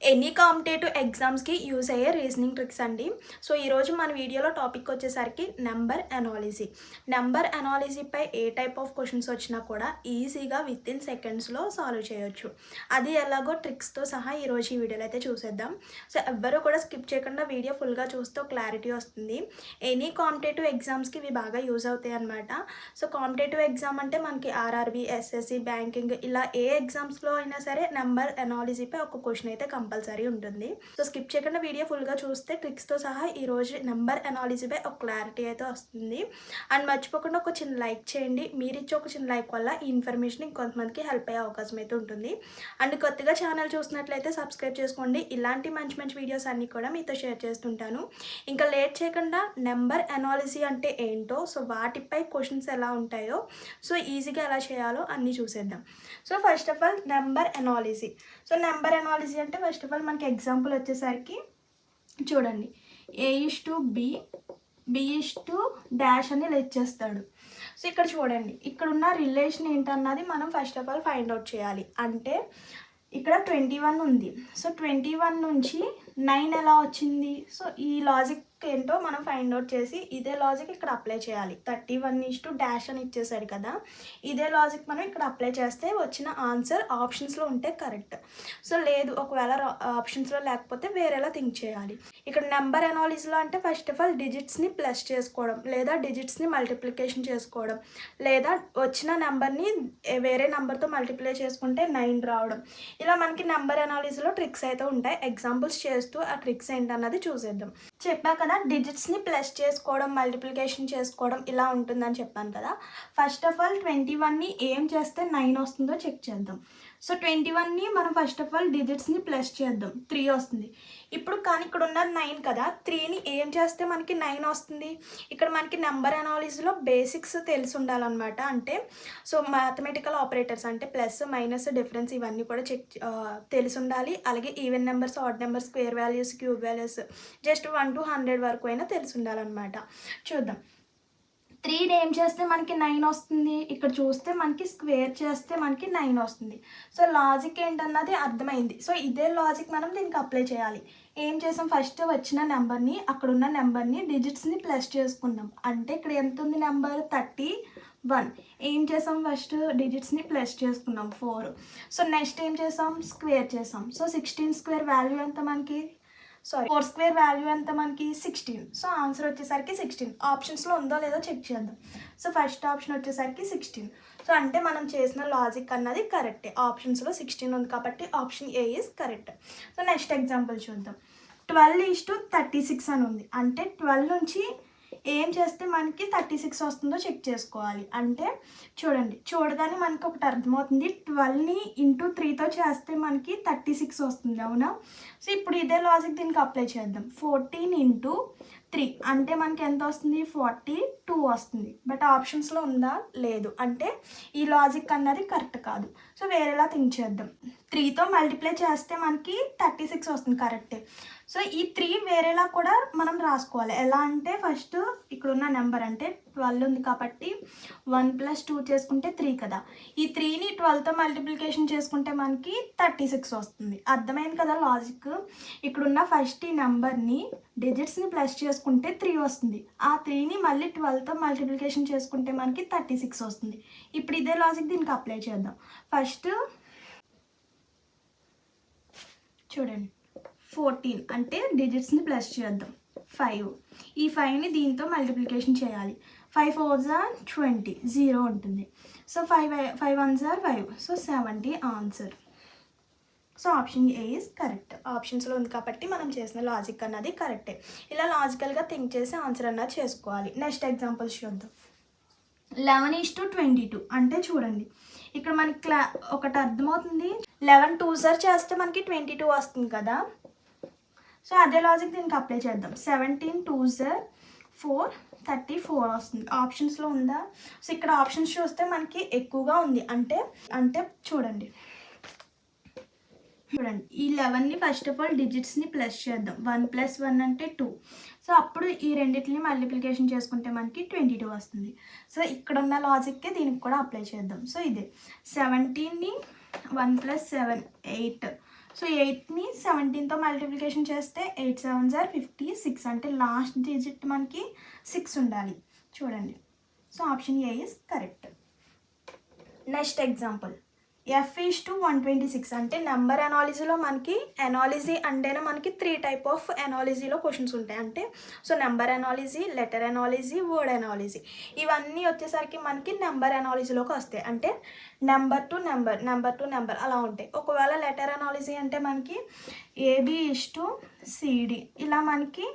Any competitive ఎగ్జామ్స్కి use అయ్యే reasoning tricks అండి. సో ఈరోజు మన వీడియోలో టాపిక్ వచ్చేసరికి నెంబర్ అనాలిజీ నెంబర్ అనాలిజీపై ఏ టైప్ ఆఫ్ క్వశ్చన్స్ వచ్చినా కూడా ఈజీగా విత్ ఇన్ సెకండ్స్లో సాల్వ్ చేయొచ్చు. అది ఎలాగో ట్రిక్స్తో సహా ఈరోజు ఈ వీడియోలో అయితే చూసేద్దాం. సో ఎవ్వరూ కూడా స్కిప్ చేయకుండా వీడియో ఫుల్గా చూస్తే క్లారిటీ వస్తుంది. ఎనీ కాంపిటేటివ్ ఎగ్జామ్స్కి ఇవి బాగా యూజ్ అవుతాయి అనమాట సో కాంపిటేటివ్ ఎగ్జామ్ అంటే మనకి ఆర్ఆర్బి ఎస్ఎస్సి బ్యాంకింగ్ ఇలా ఏ ఎగ్జామ్స్లో అయినా సరే నెంబర్ అనాలిజీపై ఒక క్వశ్చన్ అయితే కంపల్సరీ కంపల్సరీ ఉంటుంది. సో స్కిప్ చేయకుండా వీడియో ఫుల్గా చూస్తే ట్రిక్స్తో సహా ఈరోజు నెంబర్ అనాలిజీపై ఒక క్లారిటీ అయితే వస్తుంది. అండ్ మర్చిపోకుండా ఒక చిన్న లైక్ చేయండి. మీరు ఇచ్చే ఒక చిన్న లైక్ వల్ల ఈ ఇన్ఫర్మేషన్ ఇంకొంతమందికి హెల్ప్ అయ్యే అవకాశం అయితే ఉంటుంది. అండ్ కొత్తగా ఛానల్ చూసినట్లయితే సబ్స్క్రైబ్ చేసుకోండి. ఇలాంటి మంచి మంచి వీడియోస్ అన్నీ కూడా మీతో షేర్ చేస్తుంటాను. ఇంకా లేట్ చేయకుండా నెంబర్ అనాలిజీ అంటే ఏంటో సో వాటిపై క్వశ్చన్స్ ఎలా ఉంటాయో సో ఈజీగా ఎలా చేయాలో అన్నీ చూసేద్దాం. So first of all number analogy so number analogy అంటే ఫస్ట్ ఆఫ్ ఆల్ మనకి ఎగ్జాంపుల్ వచ్చేసరికి చూడండి. A is to B B is to dash అని ఇచ్చేస్తాడు. సో ఇక్కడ చూడండి ఇక్కడ ఉన్న రిలేషన్ ఏంటన్నది మనం first of all find out చేయాలి. అంటే ఇక్కడ ట్వంటీ వన్ ఉంది. సో ట్వంటీ వన్ నుంచి నైన్ ఎలా వచ్చింది? సో ఈ లాజిక్ ఏంటో మనం ఫైండ్ అవుట్ చేసి ఇదే లాజిక్ ఇక్కడ అప్లై చేయాలి. Thirty one is to dash అని ఇచ్చేసాడు కదా. ఇదే లాజిక్ మనం ఇక్కడ అప్లై చేస్తే వచ్చిన ఆన్సర్ ఆప్షన్స్లో ఉంటే కరెక్ట్ సో లేదు ఒకవేళ ఆప్షన్స్లో లేకపోతే వేరేలా థింక్ చేయాలి. ఇక్కడ నెంబర్ అనాలిసిస్లో అంటే ఫస్ట్ ఆఫ్ ఆల్ డిజిట్స్ని ప్లస్ చేసుకోవడం లేదా డిజిట్స్ని మల్టిప్లికేషన్ చేసుకోవడం లేదా వచ్చిన నెంబర్ని వేరే నెంబర్తో మల్టిప్లై చేసుకుంటే నైన్ రావడం. ఇలా మనకి నెంబర్ అనాలిసిస్లో ట్రిక్స్ అయితే ఉంటాయి. ఎగ్జాంపుల్స్ చేస్తూ ఆ ట్రిక్స్ ఏంటన్నది చూసేద్దాం. చెప్పా కదా డిజిట్స్ని ప్లస్ చేసుకోవడం మల్టిప్లికేషన్ చేసుకోవడం ఇలా ఉంటుందని చెప్పాను కదా. ఫస్ట్ ఆఫ్ ఆల్ ట్వంటీ వన్ని ఏం చేస్తే నైన్ వస్తుందో చెక్ చేద్దాం. సో ట్వంటీ వన్ని మనం ఫస్ట్ ఆఫ్ ఆల్ డిజిట్స్ని ప్లస్ చేద్దాం. త్రీ వస్తుంది. ఇప్పుడు కానీ ఇక్కడ ఉన్నది నైన్ కదా. త్రీని ఏం చేస్తే మనకి నైన్ వస్తుంది? ఇక్కడ మనకి నెంబర్ అనాలిసిస్లో బేసిక్స్ తెలిసి ఉండాలన్నమాట. అంటే సో మ్యాథమెటికల్ ఆపరేటర్స్ అంటే ప్లస్ మైనస్ డిఫరెన్స్ ఇవన్నీ కూడా చెక్ తెలిసి ఉండాలి. అలాగే even numbers odd numbers square values cube values just one to hundred వరకు అయినా తెలిసి ఉండాలన్నమాట. చూద్దాం. త్రీ ఏం చేస్తే మనకి నైన్ వస్తుంది? ఇక్కడ చూస్తే మనకి స్క్వేర్ చేస్తే మనకి నైన్ వస్తుంది. సో లాజిక్ ఏంటన్నది అర్థమైంది. సో ఇదే లాజిక్ మనం దీనికి అప్లై చేయాలి. ఏం చేసాం? ఫస్ట్ వచ్చిన నెంబర్ని అక్కడ ఉన్న నెంబర్ని డిజిట్స్ని ప్లస్ చేసుకున్నాం. అంటే ఇక్కడ ఎంత ఉంది నెంబర్? Thirty one. ఏం చేసాం? ఫస్ట్ డిజిట్స్ని ప్లస్ చేసుకున్నాం. ఫోర్. సో నెక్స్ట్ ఏం చేసాం? స్క్వేర్ చేసాం. సో సిక్స్టీన్ స్క్వేర్ వాల్యూ ఎంత మనకి? సారీ ఫోర్ స్క్వేర్ వాల్యూ ఎంత మనకి? సిక్స్టీన్ సో ఆన్సర్ వచ్చేసరికి సిక్స్టీన్ ఆప్షన్స్లో ఉందో లేదో చెక్ చేద్దాం. సో ఫస్ట్ ఆప్షన్ వచ్చేసరికి సిక్స్టీన్ సో అంటే మనం చేసిన లాజిక్ అన్నది కరెక్టే ఆప్షన్స్లో సిక్స్టీన్ ఉంది కాబట్టి option A is correct so next example చూద్దాం. Twelve is to thirty six అని ఉంది. అంటే ట్వెల్వ్ నుంచి ఏం చేస్తే మనకి థర్టీ సిక్స్ వస్తుందో చెక్ చేసుకోవాలి. అంటే చూడండి చూడగానే మనకి ఒకటి అర్థమవుతుంది. ట్వెల్వ్ని ఇంటూ త్రీతో చేస్తే మనకి థర్టీ సిక్స్ వస్తుంది అవునా? సో ఇప్పుడు ఇదే లాజిక్ దీనికి అప్లై చేద్దాం. Fourteen into three. అంటే మనకి ఎంత వస్తుంది? ఫార్టీ టూ వస్తుంది. బట్ ఆప్షన్స్లో ఉందా? లేదు. అంటే ఈ లాజిక్ అన్నది కరెక్ట్ కాదు. సో వేరేలా థింక్ చేద్దాం. త్రీతో మల్టిప్లై చేస్తే మనకి థర్టీ సిక్స్ వస్తుంది కరెక్టే. సో ఈ త్రీ వేరేలా కూడా మనం రాసుకోవాలి. ఎలా అంటే ఫస్ట్ ఇక్కడ ఉన్న నెంబర్ అంటే ట్వెల్వ్ ఉంది కాబట్టి వన్ ప్లస్ టూ చేసుకుంటే త్రీ కదా. ఈ త్రీని ట్వెల్వ్తో మల్టిప్లికేషన్ చేసుకుంటే మనకి థర్టీ సిక్స్ వస్తుంది. అర్థమైంది కదా లాజిక్? ఇక్కడున్న ఫస్ట్ ఈ నెంబర్ని డిజిట్స్ని ప్లస్ చేసుకుంటే త్రీ వస్తుంది. ఆ త్రీని మళ్ళీ ట్వెల్వ్తో మల్టిప్లికేషన్ చేసుకుంటే మనకి థర్టీ సిక్స్ వస్తుంది. ఇప్పుడు ఇదే లాజిక్ దీనికి అప్లై చేద్దాం. ఫస్ట్ చూడండి. ఫోర్టీన్ అంటే డిజిట్స్ని ప్లస్ చేద్దాం. ఫైవ్. ఈ ఫైవ్ని దీంతో మల్టిప్లికేషన్ చేయాలి. Five four are twenty zero ఉంటుంది. So five five one are five so seventy answer so option A is correct ఆప్షన్స్లో ఉంది కాబట్టి మనం చేసిన లాజిక్ అన్నది కరెక్టే ఇలా లాజికల్గా థింక్ చేసి ఆన్సర్ అన్నది చేసుకోవాలి. నెక్స్ట్ ఎగ్జాంపుల్స్ చూద్దాం. Eleven is to twenty two అంటే చూడండి. ఇక్కడ మనకి క్లా ఒకటి అర్థమవుతుంది. లెవెన్ టూ సార్ చేస్తే మనకి ట్వంటీ టూ వస్తుంది కదా. సో అదే లాజిక్ దీనికి అప్లై చేద్దాం. Seventeen two are four thirty four వస్తుంది. ఆప్షన్స్లో ఉందా? సో ఇక్కడ ఆప్షన్స్ చూస్తే మనకి ఎక్కువగా ఉంది. అంటే అంటే చూడండి. చూడండి. ఈ లెవెన్ని ఫస్ట్ ఆఫ్ ఆల్ డిజిట్స్ని ప్లస్ చేద్దాం. వన్ ప్లస్ వన్ అంటే టూ. సో అప్పుడు ఈ రెండింటిని మల్టిప్లికేషన్ చేసుకుంటే మనకి ట్వంటీ టూ వస్తుంది. సో ఇక్కడ ఉన్న లాజిక్కే దీనికి కూడా అప్లై చేద్దాం. సో ఇదే. సెవెంటీన్ని one plus seven eight so ఎయిట్ని సెవెంటీన్తో మల్టిప్లికేషన్ చేస్తే eight seven are fifty six అంటే లాస్ట్ డిజిట్ మనకి సిక్స్ ఉండాలి. చూడండి. So option A is correct next example F is to one twenty six అంటే నెంబర్ ఎనాలజీలో మనకి ఎనాలజీ అంటేనే మనకి త్రీ టైప్ ఆఫ్ ఎనాలజీలో క్వశ్చన్స్ ఉంటాయి. అంటే so number analogy letter analogy word analogy ఇవన్నీ వచ్చేసరికి మనకి నెంబర్ ఎనాలజీలోకి వస్తాయి. అంటే number to number number to number అలా ఉంటాయి. ఒకవేళ లెటర్ ఎనాలజీ అంటే మనకి ఏబి ఇస్ టు సిడి ఇలా మనకి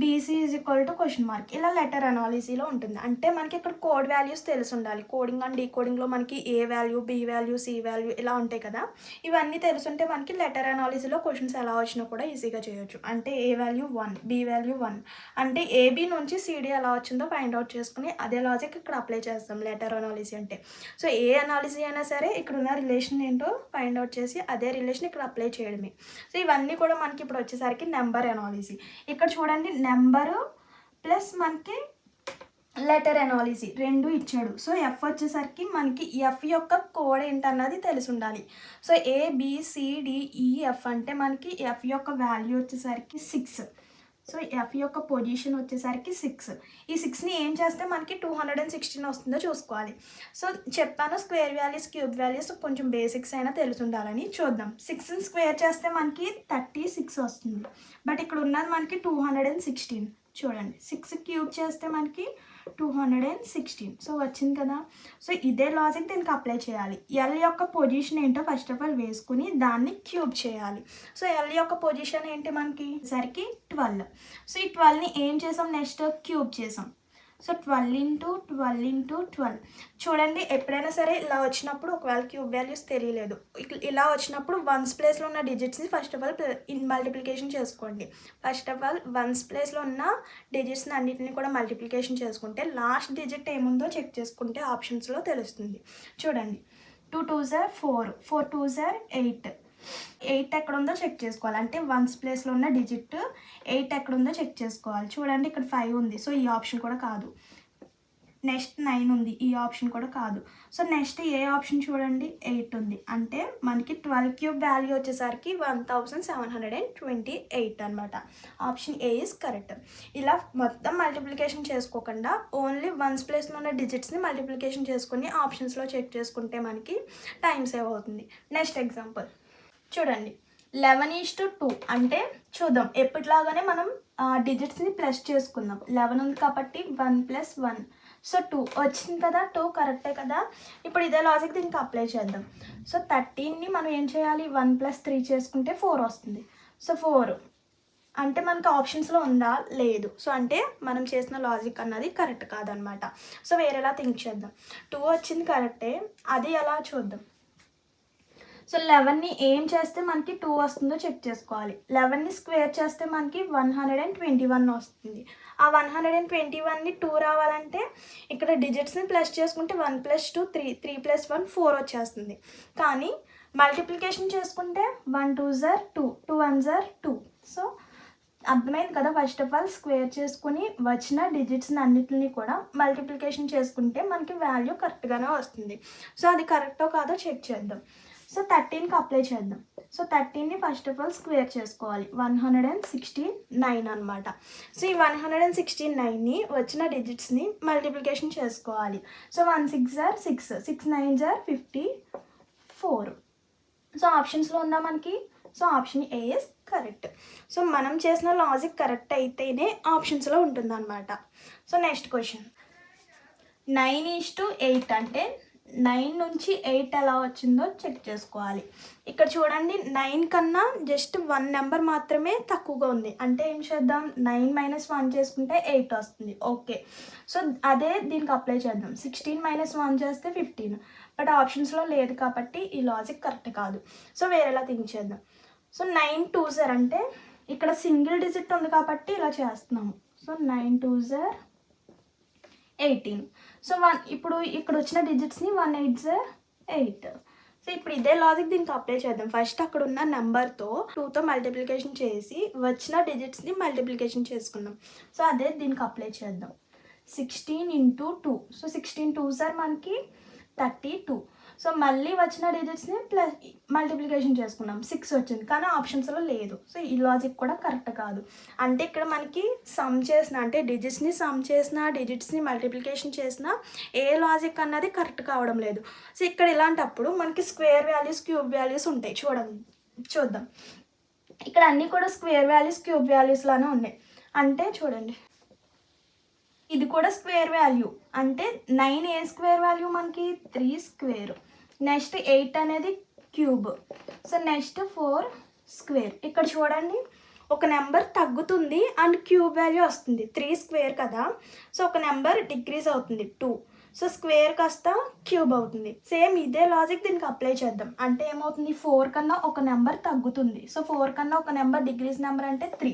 BC is equal to question mark ఇలా లెటర్ అనాలిసీలో ఉంటుంది. అంటే మనకి ఇక్కడ కోడ్ వాల్యూస్ తెలిసి ఉండాలి కోడింగ్ అండ్ డీకోడింగ్లో మనకి A value B value C value ఇలా ఉంటాయి కదా. ఇవన్నీ తెలుసుంటే మనకి లెటర్ అనాలిసీలో క్వశ్చన్స్ ఎలా వచ్చినా కూడా ఈజీగా చేయొచ్చు. అంటే A value one B value one అంటే ఏబి నుంచి సిడి ఎలా వచ్చిందో ఫైండ్ అవుట్ చేసుకుని అదే లాజిక్ ఇక్కడ అప్లై చేస్తాం లెటర్ అనాలిసీ అంటే. సో ఏ అనాలిసీ అయినా సరే ఇక్కడ ఉన్న రిలేషన్ ఏంటో ఫైండ్ అవుట్ చేసి అదే రిలేషన్ ఇక్కడ అప్లై చేయడమే. సో ఇవన్నీ కూడా మనకి ఇప్పుడు వచ్చేసరికి నెంబర్ అనాలిసీ ఇక్కడ చూడండి నెంబరు ప్లస్ మనకి లెటర్ ఎనాలిజీ రెండు ఇచ్చాడు. సో ఎఫ్ వచ్చేసరికి మనకి ఎఫ్ యొక్క కోడ్ ఏంటన్నది తెలిసి ఉండాలి సో ఏబిసిడిఈఎఫ్ ఎఫ్ e, అంటే మనకి ఎఫ్ యొక్క వాల్యూ వచ్చేసరికి సిక్స్ సో ఎఫ్ యొక్క పొజిషన్ వచ్చేసరికి సిక్స్ ఈ సిక్స్ని ఏం చేస్తే మనకి టూ హండ్రెడ్ అండ్ సిక్స్టీన్ వస్తుందో చూసుకోవాలి. సో చెప్పాను స్క్వేర్ వాల్యూస్ క్యూబ్ వాల్యూస్ కొంచెం బేసిక్స్ అయినా తెలిసి ఉండాలని చూద్దాం సిక్స్ని స్క్వేర్ చేస్తే మనకి థర్టీ సిక్స్ వస్తుంది. బట్ ఇక్కడ ఉన్నది మనకి టూ హండ్రెడ్ అండ్ సిక్స్టీన్ చూడండి. సిక్స్ క్యూబ్ చేస్తే మనకి two hundred and sixteen. So వచ్చింది కదా. సో ఇదే లాజిక్ దీనికి అప్లై చేయాలి. ఎల్ యొక్క పొజిషన్ ఏంటో ఫస్ట్ ఆఫ్ ఆల్ వేసుకుని దాన్ని క్యూబ్ చేయాలి. సో ఎల్ యొక్క పొజిషన్ ఏంటి మనకి? సరికి ట్వెల్వ్ సో ఈ ట్వెల్వ్ని ఏం చేసాం? నెక్స్ట్ క్యూబ్ చేసాం. So twelve into twelve into twelve. చూడండి ఎప్పుడైనా సరే ఇలా వచ్చినప్పుడు ఒకవేళ క్యూబ్ వాల్యూస్ తెలియలేదు. ఇలా వచ్చినప్పుడు వన్స్ ప్లేస్లో ఉన్న డిజిట్స్ని first of all in multiplication చేసుకోండి. ఫస్ట్ ఆఫ్ ఆల్ వన్స్ ప్లేస్లో ఉన్న డిజిట్స్ని అన్నిటిని కూడా మల్టిప్లికేషన్ చేసుకుంటే లాస్ట్ డిజిట్ ఏముందో చెక్ చేసుకుంటే ఆప్షన్స్లో తెలుస్తుంది. చూడండి two two are four four two are eight. Eight ఎక్కడ ఉందో చెక్ చేసుకోవాలి. అంటే వన్స్ ప్లేస్లో ఉన్న డిజిట్ ఎయిట్ ఎక్కడ ఉందో చెక్ చేసుకోవాలి. చూడండి ఇక్కడ ఫైవ్ ఉంది. సో ఈ ఆప్షన్ కూడా కాదు. నెక్స్ట్ నైన్ ఉంది. ఈ ఆప్షన్ కూడా కాదు. సో నెక్స్ట్ ఏ ఆప్షన్ చూడండి? ఎయిట్ ఉంది. అంటే మనకి ట్వెల్వ్ క్యూబ్ వాల్యూ వచ్చేసరికి one thousand seven hundred and twenty eight అనమాట ఆప్షన్ ఏ ఇస్ కరెక్ట్. ఇలా మొత్తం మల్టిప్లికేషన్ చేసుకోకుండా ఓన్లీ వన్స్ ప్లేస్లో ఉన్న డిజిట్స్ని మల్టిప్లికేషన్ చేసుకుని ఆప్షన్స్లో చెక్ చేసుకుంటే మనకి టైం సేవ్ అవుతుంది. Next example. చూడండి. లెవెన్ ఈజ్ టు టూ అంటే చూద్దాం. ఎప్పటిలాగానే మనం డిజిట్స్ని ప్లస్ చేసుకుందాం. లెవెన్ ఉంది కాబట్టి one plus one. So two వచ్చింది కదా టూ కరెక్టే కదా? ఇప్పుడు ఇదే లాజిక్ దీనికి అప్లై చేద్దాం. సో థర్టీన్ని మనం ఏం చేయాలి? వన్ ప్లస్ త్రీ చేసుకుంటే ఫోర్ వస్తుంది. సో ఫోర్ అంటే మనకు ఆప్షన్స్లో ఉందా? లేదు. సో అంటే మనం చేసిన లాజిక్ అన్నది కరెక్ట్ కాదనమాట. సో వేరేలా థింక్ చేద్దాం. టూ వచ్చింది కరెక్టే అది ఎలా చూద్దాం? సో లెవెన్ని ఏం చేస్తే మనకి టూ వస్తుందో చెక్ చేసుకోవాలి. లెవెన్ని స్క్వేర్ చేస్తే మనకి one hundred and twenty one వస్తుంది. ఆ వన్ హండ్రెడ్ అండ్ ట్వంటీ వన్ని టూ రావాలంటే ఇక్కడ డిజిట్స్ని ప్లస్ చేసుకుంటే one plus two three three plus one four వచ్చేస్తుంది. కానీ మల్టిప్లికేషన్ చేసుకుంటే one two are two two one are two. So అర్థమైంది కదా? ఫస్ట్ ఆఫ్ ఆల్ స్క్వేర్ చేసుకుని వచ్చిన డిజిట్స్ని అన్నిటిని కూడా మల్టిప్లికేషన్ చేసుకుంటే మనకి వాల్యూ కరెక్ట్గానే వస్తుంది. సో అది కరెక్టో కాదో చెక్ చేద్దాం. సో థర్టీన్కి అప్లై చేద్దాం. సో థర్టీన్ని ఫస్ట్ ఆఫ్ ఆల్ స్క్వేర్ చేసుకోవాలి. One hundred and sixty nine అనమాట సో ఈ వన్ హండ్రెడ్ అండ్ సిక్స్టీ నైన్ని వచ్చిన డిజిట్స్ని మల్టిప్లికేషన్ చేసుకోవాలి. So one six are six. Six nine are fifty four. So ఆప్షన్స్లో ఉందా మనకి? So option A is correct. So మనం చేసిన లాజిక్ కరెక్ట్ అయితేనే ఆప్షన్స్లో ఉంటుందన్నమాట. So next question. Nine is to eight అంటే నైన్ నుంచి ఎయిట్ ఎలా వచ్చిందో చెక్ చేసుకోవాలి. ఇక్కడ చూడండి నైన్ కన్నా జస్ట్ వన్ నెంబర్ మాత్రమే తక్కువగా ఉంది. అంటే ఏం చేద్దాం? నైన్ మైనస్ వన్ చేసుకుంటే ఎయిట్ వస్తుంది. ఓకే. సో అదే దీనికి అప్లై చేద్దాం. సిక్స్టీన్ మైనస్ వన్ చేస్తే ఫిఫ్టీన్. బట్ ఆప్షన్స్లో లేదు కాబట్టి ఈ లాజిక్ కరెక్ట్ కాదు. సో వేరేలా థింక్ చేద్దాం? సో నైన్ టూ జర్ అంటే ఇక్కడ సింగిల్ డిజిట్ ఉంది కాబట్టి ఇలా చేస్తున్నాము. So nine two are eighteen. So one ఇప్పుడు ఇక్కడ వచ్చిన డిజిట్స్ని వన్ ఎయిట్ ఎయిట్ సో ఇప్పుడు ఇదే లాజిక్ దీనికి అప్లై చేద్దాం. ఫస్ట్ అక్కడ ఉన్న నెంబర్తో టూతో మల్టిప్లికేషన్ చేసి వచ్చిన డిజిట్స్ని మల్టిప్లికేషన్ చేసుకుందాం. సో అదే దీనికి అప్లై చేద్దాం. Sixteen into two so sixteen two are మనకి థర్టీ టూ సో మళ్ళీ వచ్చిన డిజిట్స్ని ప్లస్ మల్టిప్లికేషన్ చేసుకున్నాం. సిక్స్ వచ్చింది. కానీ ఆప్షన్స్లో లేదు. సో ఈ లాజిక్ కూడా కరెక్ట్ కాదు. అంటే ఇక్కడ మనకి సమ్ చేసిన అంటే డిజిట్స్ని సమ్ చేసిన డిజిట్స్ని మల్టిప్లికేషన్ చేసిన ఏ లాజిక్ అన్నది కరెక్ట్ కావడం లేదు. సో ఇక్కడ ఇలాంటప్పుడు మనకి స్క్వేర్ వాల్యూస్ క్యూబ్ వాల్యూస్ ఉంటాయి. చూడండి చూద్దాం. ఇక్కడ అన్నీ కూడా స్క్వేర్ వాల్యూస్ క్యూబ్ వాల్యూస్ లానే ఉన్నాయి. అంటే చూడండి. ఇది కూడా స్క్వేర్ వాల్యూ. అంటే నైన్ ఏ స్క్వేర్ వాల్యూ మనకి? Three square. నెక్స్ట్ ఎయిట్ అనేది cube. So next four square. ఇక్కడ చూడండి ఒక నెంబర్ తగ్గుతుంది అండ్ క్యూబ్ వాల్యూ వస్తుంది. త్రీ స్క్వేర్ కదా? సో ఒక నెంబర్ డిక్రీజ్ అవుతుంది. టూ. సో స్క్వేర్ కాస్త క్యూబ్ అవుతుంది. సేమ్ ఇదే లాజిక్ దీనికి అప్లై చేద్దాం. అంటే ఏమవుతుంది? ఫోర్ కన్నా ఒక నెంబర్ తగ్గుతుంది. సో ఫోర్ కన్నా ఒక నెంబర్ డిగ్రీస్ నెంబర్ అంటే త్రీ.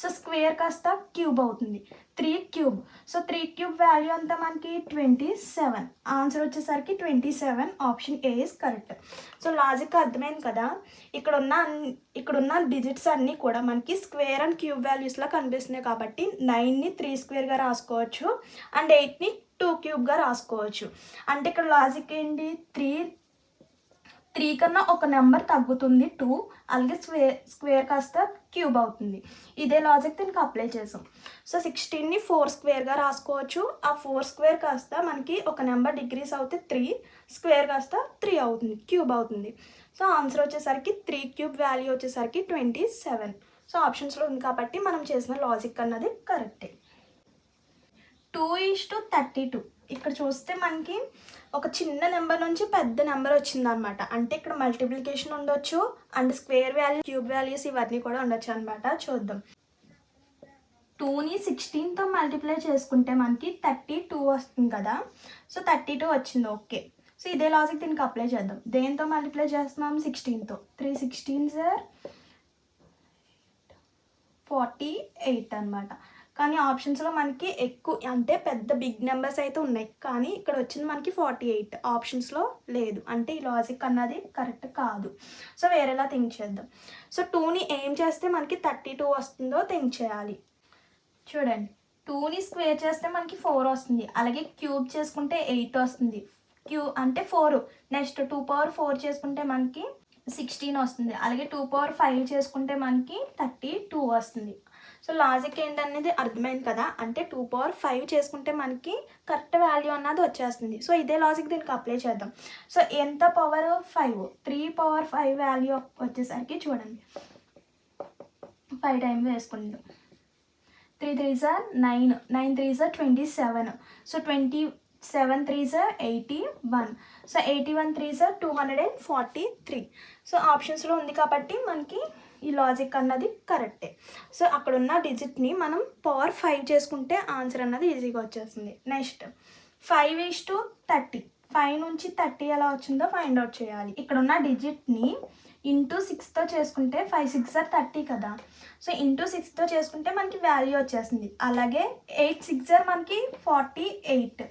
సో స్క్వేర్ కాస్త క్యూబ్ అవుతుంది. Three cube so three cube value అంతా మనకి ట్వంటీ సెవెన్ ఆన్సర్ వచ్చేసరికి twenty seven option A is correct so logic అర్థమైంది కదా? ఇక్కడ ఉన్న ఇక్కడ ఉన్న డిజిట్స్ అన్నీ కూడా మనకి స్క్వేర్ అండ్ క్యూబ్ వాల్యూస్లో కనిపిస్తున్నాయి కాబట్టి నైన్ని త్రీ స్క్వేర్గా రాసుకోవచ్చు. అండ్ ఎయిట్ని టూ క్యూబ్గా రాసుకోవచ్చు. అంటే ఇక్కడ లాజిక్ ఏంటి? త్రీ త్రీ కన్నా ఒక నెంబర్ తగ్గుతుంది టూ అలాగే స్క్వేర్ స్క్వేర్ కాస్త క్యూబ్ అవుతుంది. ఇదే లాజిక్ దీనికి అప్లై చేసాం. సో సిక్స్టీన్ని ఫోర్ స్క్వేర్గా రాసుకోవచ్చు. ఆ ఫోర్ స్క్వేర్ కాస్త మనకి ఒక నెంబర్ డిగ్రీస్ అవుతే త్రీ స్క్వేర్ కాస్త త్రీ అవుతుంది క్యూబ్ అవుతుంది. సో ఆన్సర్ వచ్చేసరికి త్రీ క్యూబ్ వాల్యూ వచ్చేసరికి ట్వంటీ సెవెన్. సో ఆప్షన్స్లో ఉంది కాబట్టి మనం చేసిన లాజిక్ అన్నది కరెక్టే. Two is to thirty two. ఇక్కడ చూస్తే మనకి ఒక చిన్న నెంబర్ నుంచి పెద్ద నెంబర్ వచ్చిందనమాట. అంటే ఇక్కడ మల్టిప్లికేషన్ ఉండొచ్చు and square value cube values ఇవన్నీ కూడా ఉండొచ్చు అనమాట. చూద్దాం. టూని సిక్స్టీన్తో మల్టిప్లై చేసుకుంటే మనకి థర్టీ టూ వస్తుంది కదా. సో థర్టీ టూ వచ్చింది. ఓకే. సో ఇదే లాజిక్ దీనికి అప్లై చేద్దాం. దేంతో మల్టిప్లై చేస్తున్నాం? సిక్స్టీన్తో. Three sixteen are. Forty eight అనమాట. కానీ ఆప్షన్స్లో మనకి ఎక్కువ అంటే పెద్ద బిగ్ నెంబర్స్ అయితే ఉన్నాయి. కానీ ఇక్కడ వచ్చింది మనకి ఫార్టీ ఎయిట్ ఆప్షన్స్లో లేదు. అంటే ఈ లాజిక్ అన్నది కరెక్ట్ కాదు. సో వేరేలా థింక్ చేద్దాం. సో టూని ఏం చేస్తే మనకి థర్టీ టూ వస్తుందో థింక్ చేయాలి. చూడండి. టూని స్క్వేర్ చేస్తే మనకి ఫోర్ వస్తుంది. అలాగే క్యూబ్ చేసుకుంటే ఎయిట్ వస్తుంది. క్యూ అంటే four next two power four చేసుకుంటే మనకి సిక్స్టీన్ వస్తుంది. అలాగే టూ పవర్ ఫైవ్ చేసుకుంటే మనకి థర్టీ టూ వస్తుంది. సో లాజిక్ ఏంటనేది అర్థమైంది కదా. అంటే టూ పవర్ ఫైవ్ చేసుకుంటే మనకి కరెక్ట్ వాల్యూ అన్నది వచ్చేస్తుంది. సో ఇదే లాజిక్ దీనికి అప్లై చేద్దాం. సో ఎంత power? Five. Three power five value వచ్చేసరికి చూడండి. ఫైవ్ టైం వేసుకుంటాం three three are nine. Nine three are twenty seven. So twenty seven three are eighty one. So eighty one three are two hundred and forty three. So ఆప్షన్స్లో ఉంది కాబట్టి మనకి ఈ logic అన్నది కరెక్టే సో అక్కడ ఉన్న డిజిట్ని మనం పవర్ ఫైవ్ చేసుకుంటే ఆన్సర్ అన్నది ఈజీగా వచ్చేస్తుంది. Next five is to thirty five నుంచి థర్టీ ఎలా వచ్చిందో ఫైండ్ అవుట్ చేయాలి. ఇక్కడ ఉన్న డిజిట్ని ఇంటూ సిక్స్తో చేసుకుంటే ఫైవ్ సిక్స్ ఆర్ థర్టీ కదా. సో ఇంటూ సిక్స్తో చేసుకుంటే మనకి వాల్యూ వచ్చేస్తుంది. అలాగే ఎయిట్ సిక్స్ ఆర్ మనకి ఫార్టీ ఎయిట్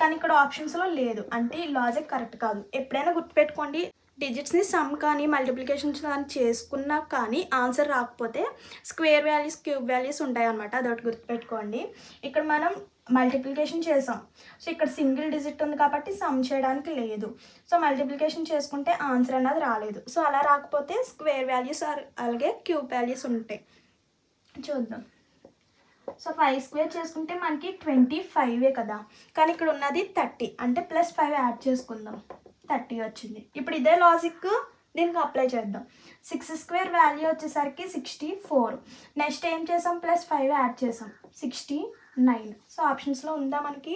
కానీ ఇక్కడ ఆప్షన్స్లో లేదు. అంటే ఈ లాజిక్ కరెక్ట్ కాదు. ఎప్పుడైనా గుర్తుపెట్టుకోండి డిజిట్స్ని సమ్ కానీ మల్టిప్లికేషన్స్ కానీ చేసుకున్నా కానీ ఆన్సర్ రాకపోతే స్క్వేర్ వాల్యూస్ క్యూబ్ వాల్యూస్ ఉంటాయి అనమాట అదొకటి గుర్తుపెట్టుకోండి. ఇక్కడ మనం మల్టిప్లికేషన్ చేసాం. సో ఇక్కడ సింగిల్ డిజిట్ ఉంది కాబట్టి సమ్ చేయడానికి లేదు. సో మల్టిప్లికేషన్ చేసుకుంటే ఆన్సర్ అన్నది రాలేదు. సో అలా రాకపోతే స్క్వేర్ వాల్యూస్ అలాగే క్యూబ్ వాల్యూస్ ఉంటాయి. చూద్దాం. సో ఫైవ్ స్క్వేర్ చేసుకుంటే మనకి ట్వంటీ ఫైవే కదా. కానీ ఇక్కడ ఉన్నది థర్టీ అంటే ప్లస్ ఫైవ్ యాడ్ చేసుకుందాం. థర్టీ వచ్చింది. ఇప్పుడు ఇదే లాజిక్ దీనికి అప్లై చేద్దాం. సిక్స్ స్క్వేర్ వాల్యూ వచ్చేసరికి సిక్స్టీ ఫోర్ నెక్స్ట్ ఏం చేసాం? ప్లస్ ఫైవ్ యాడ్ చేసాం. సిక్స్టీ నైన్ సో ఆప్షన్స్లో ఉందా మనకి?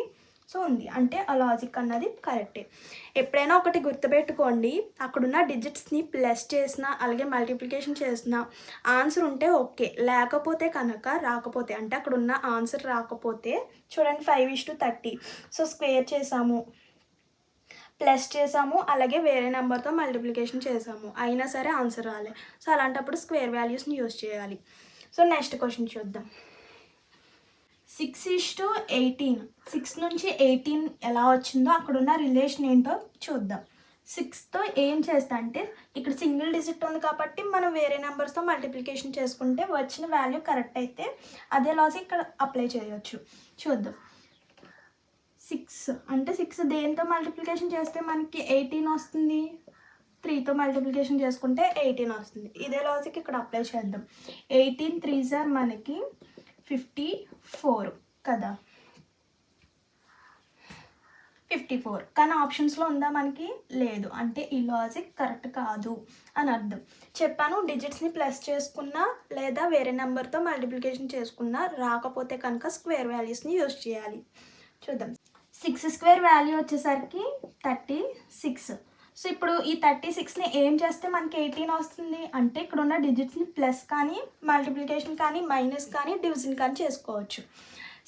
సో ఉంది. అంటే ఆ లాజిక్ అన్నది కరెక్టే ఎప్పుడైనా ఒకటి గుర్తుపెట్టుకోండి. అక్కడున్న డిజిట్స్ని ప్లస్ చేసిన అలాగే మల్టిప్లికేషన్ చేసిన ఆన్సర్ ఉంటే ఓకే లేకపోతే కనుక రాకపోతే అంటే అక్కడున్న ఆన్సర్ రాకపోతే చూడండి five is to thirty so square చేసాము. ప్లస్ చేసాము అలాగే వేరే నెంబర్తో మల్టిప్లికేషన్ చేసాము. అయినా సరే ఆన్సర్ రాలే. సో అలాంటప్పుడు స్క్వేర్ వాల్యూస్ని యూజ్ చేయాలి. సో నెక్స్ట్ క్వశ్చన్ చూద్దాం. Six is to eighteen six నుంచి ఎయిటీన్ ఎలా వచ్చిందో అక్కడ ఉన్న రిలేషన్ ఏంటో చూద్దాం. సిక్స్తో ఏం చేస్తా అంటే ఇక్కడ సింగిల్ డిజిట్ ఉంది కాబట్టి మనం వేరే నెంబర్స్తో మల్టిప్లికేషన్ చేసుకుంటే వచ్చిన వాల్యూ కరెక్ట్ అయితే అదే లాజిక్ ఇక్కడ అప్లై చేయవచ్చు. చూద్దాం. సిక్స్. అంటే సిక్స్ దేంతో మల్టిప్లికేషన్ చేస్తే మనకి ఎయిటీన్ వస్తుంది? త్రీతో మల్టిప్లికేషన్ చేసుకుంటే ఎయిటీన్ వస్తుంది. ఇదే లాజిక్ ఇక్కడ అప్లై చేద్దాం. ఎయిటీన్ త్రీ సార్ మనకి ఫిఫ్టీ ఫోర్ కదా? Fifty four. కానీ ఆప్షన్స్లో ఉందా మనకి? లేదు. అంటే ఈ లాజిక్ కరెక్ట్ కాదు అని అర్థం. చెప్పాను డిజిట్స్ని ప్లస్ చేసుకున్నా లేదా వేరే నెంబర్తో మల్టిప్లికేషన్ చేసుకున్నా రాకపోతే కనుక స్క్వేర్ వాల్యూస్ని యూజ్ చేయాలి. చూద్దాం. సిక్స్ స్క్వేర్ వాల్యూ వచ్చేసరికి థర్టీ సిక్స్. సో ఇప్పుడు ఈ థర్టీ సిక్స్ని ఏం చేస్తే మనకి ఎయిటీన్ వస్తుంది? అంటే ఇక్కడ ఉన్న డిజిట్స్ని ప్లస్ కానీ మల్టిప్లికేషన్ కానీ మైనస్ కానీ డివిజన్ కానీ చేసుకోవచ్చు.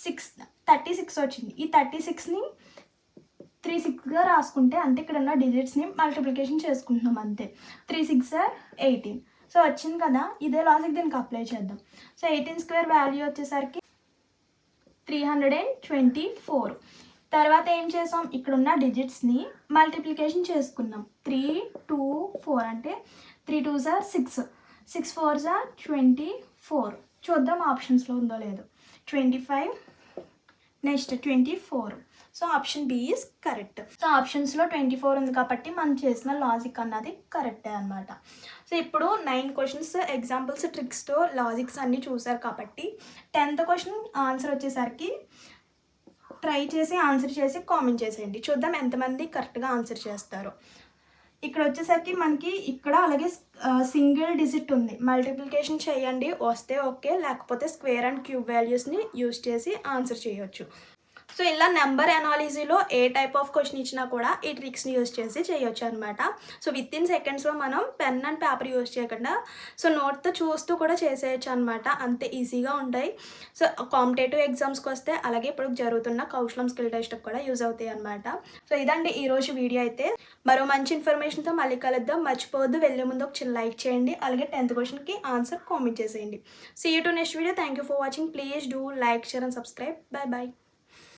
సిక్స్ థర్టీ సిక్స్ వచ్చింది. ఈ థర్టీ సిక్స్ని త్రీ సిక్స్గా రాసుకుంటే అంటే ఇక్కడ ఉన్న డిజిట్స్ని మల్టిప్లికేషన్ చేసుకుంటున్నాం అంతే. Three six are eighteen so వచ్చింది కదా? ఇదే లాజిక్ దీనికి అప్లై చేద్దాం. సో ఎయిటీన్ స్క్వేర్ వాల్యూ వచ్చేసరికి three hundred and twenty four తర్వాత ఏం చేసాం? ఇక్కడ ఉన్న డిజిట్స్ని మల్టిప్లికేషన్ చేసుకున్నాం. త్రీ టూ ఫోర్ అంటే three two are six six four are twenty four చూద్దాం ఆప్షన్స్లో ఉందో లేదో. Twenty five next twenty four so option B is correct so ఆప్షన్స్లో ట్వంటీ ఫోర్ ఉంది కాబట్టి మనం చేసిన లాజిక్ అన్నది కరెక్టే అనమాట సో ఇప్పుడు నైన్ క్వశ్చన్స్ ఎగ్జాంపుల్స్ ట్రిక్స్తో లాజిక్స్ అన్నీ చూసారు కాబట్టి టెన్త్ క్వశ్చన్ ఆన్సర్ వచ్చేసరికి ట్రై చేసి ఆన్సర్ చేసి కామెంట్ చేసేయండి. చూద్దాం ఎంతమంది కరెక్ట్గా ఆన్సర్ చేస్తారు. ఇక్కడ వచ్చేసరికి మనకి ఇక్కడ అలాగే సింగిల్ డిజిట్ ఉంది. మల్టిప్లికేషన్ చేయండి వస్తే ఓకే లేకపోతే స్క్వేర్ అండ్ క్యూబ్ వాల్యూస్ని యూజ్ చేసి ఆన్సర్ చేయొచ్చు. సో ఇలా నెంబర్ అనాలిజీలో ఏ టైప్ ఆఫ్ క్వశ్చన్ ఇచ్చినా కూడా ఈ ట్రిక్స్ని యూస్ చేసి చేయొచ్చు అనమాట సో విత్ ఇన్ సెకండ్స్లో మనం పెన్ అండ్ పేపర్ యూజ్ చేయకుండా సో నోట్తో చూస్తూ కూడా చేసేయచ్చు అనమాట అంతే ఈజీగా ఉంటాయి. సో కాంపిటేటివ్ ఎగ్జామ్స్కి వస్తే అలాగే ఇప్పుడు జరుగుతున్న కౌశలం స్కిల్ టెస్ట్కి కూడా యూజ్ అవుతాయి అనమాట సో ఇదండి ఈరోజు వీడియో అయితే. మరో మంచి ఇన్ఫర్మేషన్తో మళ్ళీ కలుద్దాం. మర్చిపోవద్దు. వెళ్ళే ముందు ఒక చిన్న లైక్ చేయండి. అలాగే టెన్త్ క్వశ్చన్కి ఆన్సర్ కామెంట్ చేసేయండి. See you to next video thank you for watching please do like share and subscribe bye bye